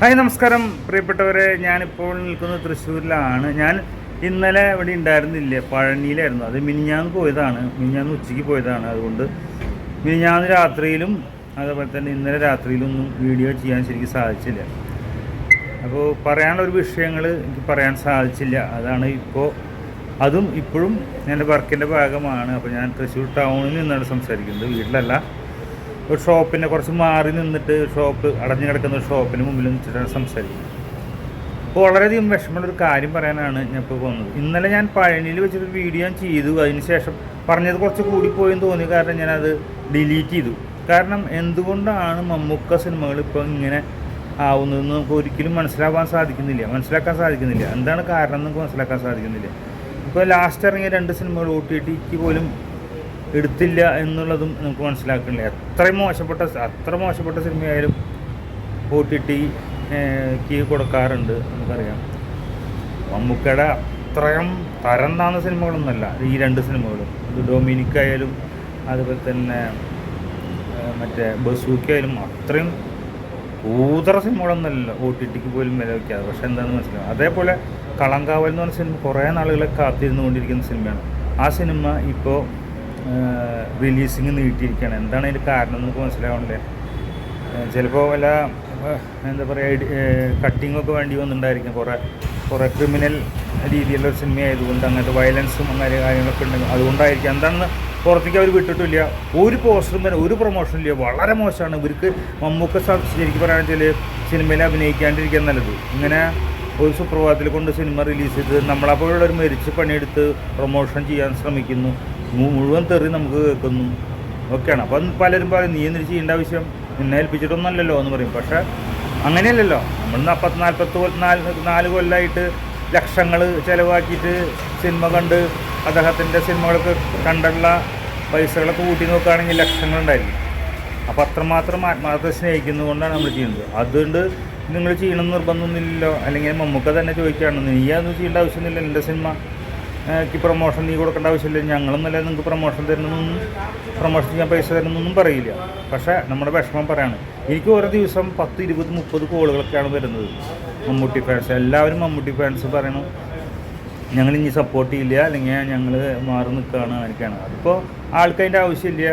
Hi നമസ്കാരം. പ്രിയപ്പെട്ടവരെ ഞാനിപ്പോൾ നിൽക്കുന്നത് തൃശ്ശൂരിലാണ്. ഞാൻ ഇന്നലെ ഇവിടെ ഉണ്ടായിരുന്നില്ല? പഴനിയിലായിരുന്നു. അത് മിനിഞ്ഞാന്ന് പോയതാണ്. മിനിഞ്ഞാന്ന് ഉച്ചയ്ക്ക് പോയതാണ്. അതുകൊണ്ട് മിനിഞ്ഞാന്ന് രാത്രിയിലും അതേപോലെ തന്നെ ഇന്നലെ രാത്രിയിലൊന്നും വീഡിയോ ചെയ്യാൻ ശരിക്കും സാധിച്ചില്ല. അപ്പോൾ പറയാനുള്ള ഒരു വിഷയങ്ങൾ എനിക്ക് പറയാൻ സാധിച്ചില്ല. അതാണ് ഇപ്പോൾ അതും ഇപ്പോഴും എന്റെ വർക്കിന്റെ ഭാഗമാണ്. അപ്പോൾ ഞാൻ തൃശ്ശൂർ ടൗണിൽ നിന്നാണ് സംസാരിക്കുന്നത്. വീട്ടിലല്ല. ഒരു ഷോപ്പിനെ കുറച്ച് മാറി നിന്നിട്ട് ഷോപ്പ് അടഞ്ഞു കിടക്കുന്ന ഒരു ഷോപ്പിന് മുമ്പിൽ നിന്നിട്ടാണ് സംസാരിക്കുന്നത് അപ്പോൾ വളരെയധികം വിഷമമുള്ളൊരു കാര്യം പറയാനാണ് ഞാൻ ഇപ്പോൾ പോകുന്നത്. ഇന്നലെ ഞാൻ പഴനിയിൽ വെച്ചൊരു വീഡിയോ ഞാൻ ചെയ്തു. അതിന് ശേഷം പറഞ്ഞത് കുറച്ച് കൂടിപ്പോയെന്ന് തോന്നി. കാരണം ഞാനത് ഡിലീറ്റ് ചെയ്തു. കാരണം എന്തുകൊണ്ടാണ് മമ്മൂക്ക സിനിമകൾ ഇപ്പോൾ ഇങ്ങനെ ആവുന്നതെന്ന് നമുക്ക് ഒരിക്കലും മനസ്സിലാക്കാൻ സാധിക്കുന്നില്ല. മനസ്സിലാക്കാൻ സാധിക്കുന്നില്ല. എന്താണ് കാരണം എന്ന് മനസ്സിലാക്കാൻ സാധിക്കുന്നില്ല. ഇപ്പോൾ ലാസ്റ്റ് ഇറങ്ങിയ രണ്ട് സിനിമകൾ ഒ ടി ടിക്ക് പോലും എടുത്തില്ല എന്നുള്ളതും നമുക്ക് മനസ്സിലാക്കണില്ല. എത്ര മോശപ്പെട്ട അത്ര മോശപ്പെട്ട സിനിമയായാലും ഒ ടി ടി കീ കൊടുക്കാറുണ്ട് നമുക്കറിയാം. മമ്മൂക്കയുടെ അത്രയും തരം താന്ന സിനിമകളൊന്നുമല്ല ഈ രണ്ട് സിനിമകളും. അത് ഡൊമിനിക് ആയാലും അതുപോലെ തന്നെ മറ്റേ ബസൂക്കായാലും അത്രയും കൂതറ സിനിമകളൊന്നുമല്ല ഒ ടി ടിക്ക് പോലും വില വയ്ക്കാതെ. പക്ഷെ എന്താണെന്ന് മനസ്സിലാവും അതേപോലെ കളങ്കാവൽ എന്ന് പറഞ്ഞ സിനിമ കുറേ നാളുകളെ കാത്തിരുന്നു കൊണ്ടിരിക്കുന്ന സിനിമയാണ്. ആ സിനിമ ഇപ്പോൾ റിലീസിങ് നീട്ടിയിരിക്കുകയാണ് എന്താണ് അതിന്റെ കാരണം നമുക്ക് മനസ്സിലാവണില്ലേ. ചിലപ്പോൾ വല്ല എന്താ പറയുക കട്ടിങ്ങൊക്കെ വേണ്ടി വന്നിട്ടുണ്ടായിരിക്കും. കുറേ കുറേ ക്രിമിനൽ രീതിയിലുള്ള സിനിമ ആയതുകൊണ്ട് അങ്ങനത്തെ വയലൻസും അങ്ങനെ കാര്യങ്ങളൊക്കെ ഉണ്ടെങ്കിൽ അതുകൊണ്ടായിരിക്കും. എന്താണെന്ന് പുറത്തേക്ക് അവർ വിട്ടിട്ടില്ല. ഒരു പോസ്റ്ററും തന്നെ ഒരു പ്രൊമോഷനും ഇല്ല. വളരെ മോശമാണ്. ഇവർക്ക് മമ്മൂക്ക ശരിക്കും പറയുകയാണെങ്കിൽ സിനിമയിൽ അഭിനയിക്കാണ്ടിരിക്കാൻ നല്ലത്. ഇങ്ങനെ ഒരു സുപ്രഭാതത്തിൽ കൊണ്ട് സിനിമ റിലീസ് ചെയ്ത് നമ്മളപ്പോഴുള്ളൊരു മരിച്ച് പണിയെടുത്ത് പ്രൊമോഷൻ ചെയ്യാൻ ശ്രമിക്കുന്നു. മുഴുവൻ തെറി നമുക്ക് കേൾക്കുന്നു. ഒക്കെയാണ് അപ്പം പലരും പറയും നീ എന്നിട്ട് ചെയ്യേണ്ട ആവശ്യം? നിന്നെ എന്ന് പറയും. പക്ഷേ അങ്ങനെയല്ലല്ലോ. നമ്മൾ നാൽപ്പത്തി നാൽപ്പത്തി നാല് നാല് കൊല്ലമായിട്ട് ലക്ഷങ്ങൾ ചിലവാക്കിയിട്ട് സിനിമ കണ്ട് അദ്ദേഹത്തിന്റെ സിനിമകളൊക്കെ കണ്ടുള്ള പൈസകളൊക്കെ കൂട്ടി നോക്കുകയാണെങ്കിൽ ലക്ഷങ്ങളുണ്ടായിരിക്കും അപ്പോൾ അത്രമാത്രം ആത്മാർത്ഥ സ്നേഹിക്കുന്നതുകൊണ്ടാണ് നമ്മൾ ചെയ്യുന്നത്. അതുകൊണ്ട് നിങ്ങൾ ചെയ്യണമെന്ന് നിർബന്ധമൊന്നുമില്ലല്ലോ. അല്ലെങ്കിൽ മമ്മൂക്ക തന്നെ ചോദിക്കുകയാണ് നീ അതൊന്നും ചെയ്യേണ്ട ആവശ്യമൊന്നുമില്ല എന്റെ സിനിമ എനിക്ക് പ്രൊമോഷൻ നീ കൊടുക്കേണ്ട ആവശ്യമില്ല. ഞങ്ങളൊന്നല്ല നിങ്ങൾക്ക് പ്രൊമോഷൻ തരുന്നതൊന്നും പ്രൊമോഷൻ ചെയ്യാൻ പൈസ തരുന്നൊന്നും പറയില്ല. പക്ഷേ നമ്മുടെ വിഷമം പറയാണ്. എനിക്ക് ഓരോ ദിവസം പത്ത് ഇരുപത് മുപ്പത് കോളുകളൊക്കെയാണ് വരുന്നത്. മമ്മൂട്ടി ഫാൻസ് എല്ലാവരും മമ്മൂട്ടി ഫാൻസ് പറയണം. ഞങ്ങൾ ഇനി സപ്പോർട്ട് ചെയ്യില്ല അല്ലെങ്കിൽ ഞങ്ങൾ മാറി നിൽക്കുകയാണ് ആർക്കാണ് അതിപ്പോൾ ആൾക്ക് അതിന്റെ ആവശ്യമില്ല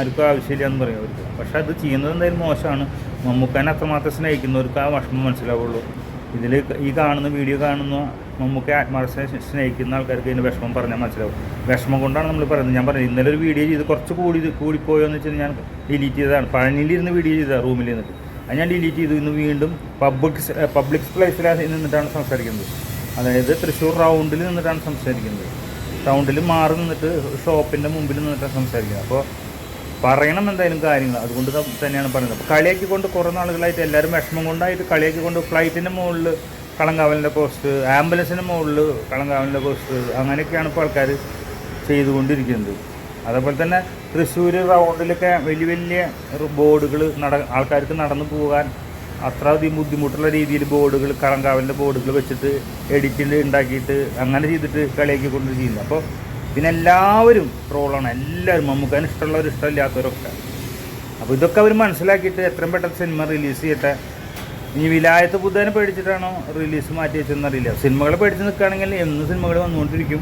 ആർക്കും ആവശ്യമില്ല എന്ന് പറയും അവർക്ക്. പക്ഷേ അത് ചെയ്യുന്നത് എന്തായാലും മോശമാണ്. മമ്മൂക്കാനെ അത്രമാത്രം സ്നേഹിക്കുന്നവർക്ക് ആ വിഷമം മനസ്സിലാവുള്ളൂ. ഇതിൽ ഈ കാണുന്ന വീഡിയോ കാണുന്ന മമ്മൂക്കെ ആത്മാർത്ഥ സ്നേഹിക്കുന്ന ആൾക്കാർക്ക് ഇതിന്റെ വിഷമം പറഞ്ഞാൽ മനസ്സിലാവും. വിഷമം കൊണ്ടാണ് നമ്മൾ പറയുന്നത്. ഞാൻ പറഞ്ഞത് ഇന്നലെ ഒരു വീഡിയോ ചെയ്ത് കുറച്ച് കൂടി കൂടിപ്പോയോ എന്ന് വെച്ചാൽ ഞാൻ ഡിലീറ്റ് ചെയ്തതാണ്. പഴനിയിലിരുന്ന് വീഡിയോ ചെയ്തതാണ് റൂമിൽ നിന്നിട്ട് അത് ഞാൻ ഡിലീറ്റ് ചെയ്തു. ഇന്ന് വീണ്ടും പബ്ലിക് പബ്ലിക് പ്ലേസിലാണ് നിന്നിട്ടാണ് സംസാരിക്കുന്നത്. അതായത് തൃശ്ശൂർ റൗണ്ടിൽ നിന്നിട്ടാണ് സംസാരിക്കുന്നത്. റൗണ്ടിൽ മാറി നിന്നിട്ട് ഷോപ്പിന്റെ മുമ്പിൽ നിന്നിട്ടാണ് സംസാരിക്കുന്നത്. അപ്പോൾ പറയണം എന്തായാലും കാര്യങ്ങൾ. അതുകൊണ്ട് തന്നെയാണ് പറയുന്നത്. അപ്പോൾ കളിയാക്കിക്കൊണ്ട് കുറേ നാളുകളായിട്ട് എല്ലാവരും വിഷമം കൊണ്ടായിട്ട് കളിയാക്കിക്കൊണ്ട് ഫ്ലൈറ്റിന്റെ മുകളിൽ കളങ്കാവലിന്റെ പോസ്റ്റ് ആംബുലൻസിന് മുകളിൽ കളങ്കാവലിന്റെ പോസ്റ്റ് അങ്ങനെയൊക്കെയാണ് ഇപ്പോൾ ആൾക്കാർ ചെയ്തുകൊണ്ടിരിക്കുന്നത്. അതേപോലെ തന്നെ തൃശ്ശൂർ റൗണ്ടിലൊക്കെ വലിയ വലിയ ബോർഡുകൾ നട ആൾക്കാർക്ക് നടന്നു പോകാൻ അത്ര അധികം ബുദ്ധിമുട്ടുള്ള രീതിയിൽ ബോർഡുകൾ കളങ്കാവലിന്റെ ബോർഡുകൾ വെച്ചിട്ട് എഡിറ്റിൽ ഉണ്ടാക്കിയിട്ട് അങ്ങനെ ചെയ്തിട്ട് കളിയാക്കി കൊണ്ട് ചെയ്യുന്നത് അപ്പോൾ പിന്നെ എല്ലാവരും ട്രോളാണ് എല്ലാവരും മമ്മൂക്കാൻ ഇഷ്ടമുള്ളവർ ഇഷ്ടമില്ലാത്തവരൊക്കെ. അപ്പോൾ ഇതൊക്കെ അവർ മനസ്സിലാക്കിയിട്ട് എത്രയും പെട്ടെന്ന് സിനിമ റിലീസ് ചെയ്യട്ടെ. ഇനി വിലായത്ത് ബുദ്ധനെ പേടിച്ചിട്ടാണോ റിലീസ് മാറ്റി വെച്ചതെന്നറിയില്ല. സിനിമകളെ പേടിച്ച് നിൽക്കുകയാണെങ്കിൽ എന്ന് സിനിമകൾ വന്നുകൊണ്ടിരിക്കും.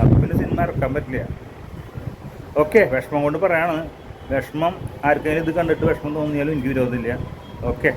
അപ്പോൾ പിന്നെ സിനിമ ഇറക്കാൻ പറ്റില്ല. ഓക്കെ വിഷമം കൊണ്ട് പറയാണ്. വിഷമം ആർക്കെങ്കിലും ഇത് കണ്ടിട്ട് വിഷമം തോന്നിയാലും എനിക്ക് വിരോധമില്ല. ഓക്കെ